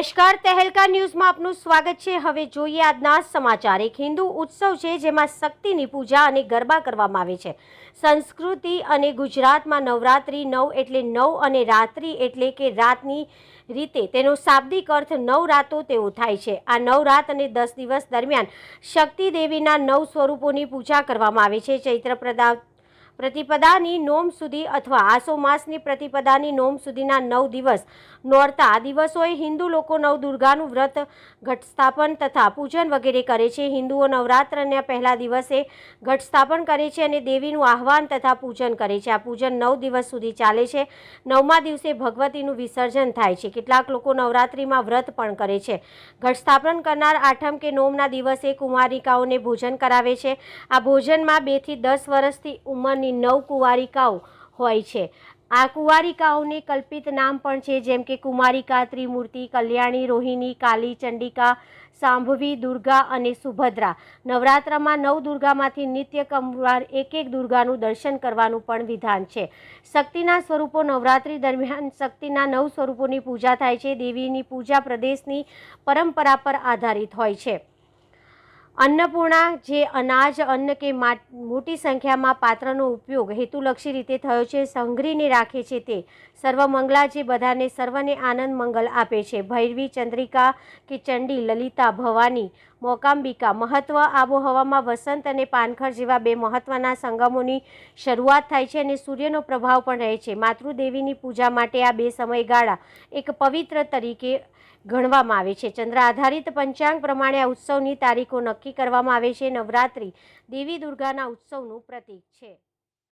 નમસ્કાર, તહેલકા ન્યૂઝમાં આપનું સ્વાગત છે. હવે જોઈએ આજના સમાચાર. એક હિન્દુ ઉત્સવ છે જેમાં શક્તિની પૂજા અને ગરબા કરવામાં આવે છે. સંસ્કૃતિ અને ગુજરાતમાં નવરાત્રિ નવ એટલે નવ અને રાત્રિ એટલે કે રાતની રીતે તેનો શાબ્દિક અર્થ નવ રાતો તેવો થાય છે. આ નવ રાત અને દસ દિવસ દરમિયાન શક્તિ દેવીના નવ સ્વરૂપોની પૂજા કરવામાં આવે છે. ચૈત્ર પ્રદા પ્રતિપદાની નોમ સુધી અથવા આસો માસની પ્રતિપદાની નોમ સુધીના નવ દિવસ નોરતા આ દિવસોએ હિન્દુ લોકો નવ દુર્ગાનું વ્રત, ઘટસ્થાપન તથા પૂજન વગેરે કરે છે. હિન્દુઓ નવરાત્રના પહેલા દિવસે ઘટસ્થાપન કરે છે અને દેવીનું આહવાન તથા પૂજન કરે છે. આ પૂજન નવ દિવસ સુધી ચાલે છે. નવમા દિવસે ભગવતીનું વિસર્જન થાય છે. કેટલાક લોકો નવરાત્રિમાં વ્રત પણ કરે છે. ઘટસ્થાપન કરનાર આઠમ કે નોમના દિવસે કુમારિકાઓને ભોજન કરાવે છે. આ ભોજનમાં બેથી દસ વર્ષથી ઉંમરની નવ કુંવારિકાઓ હોય છે. આ કુંવારિકાઓને કલ્પિત નામ પણ છે, જેમ કે કુમારિકા, ત્રિમૂર્તિ, કલ્યાણી, રોહિણી, કાલી, ચંડિકા, સાંભવી, દુર્ગા અને સુભદ્રા. નવરાત્રમાં નવ દુર્ગામાંથી નિત્ય કમવાર એક એક દુર્ગાનું દર્શન કરવાનું પણ વિધાન છે. શક્તિના સ્વરૂપો નવરાત્રિ દરમિયાન શક્તિના નવ સ્વરૂપોની પૂજા થાય છે. દેવીની પૂજા પ્રદેશની પરંપરા પર આધારિત હોય છે. અન્નપૂર્ણા, જે અનાજ, અન્ન કે મોટી સંખ્યામાં પાત્રનો ઉપયોગ હેતુલક્ષી રીતે થયો છે, સંઘરીને રાખે છે તે સર્વમંગલા જે બધાને સર્વને આનંદ મંગલ આપે છે. ભૈરવી, ચંદ્રિકા કે ચંડી, લલિતા, ભવાની, મોકાંબિકા, મહત્વ આબોહવામાં વસંત અને પાનખર જેવા બે મહત્વના સંગમોની શરૂઆત થાય છે અને સૂર્યનો પ્રભાવ પણ રહે છે. માતૃદેવીની પૂજા માટે આ બે સમયગાળા એક પવિત્ર તરીકે ગણવામાં આવે છે. ચંદ્ર આધારિત પંચાંગ પ્રમાણે આ ઉત્સવની તારીખો નક્કી કરવામાં આવે છે. નવરાત્રિ દેવી દુર્ગાના ઉત્સવનું પ્રતીક છે.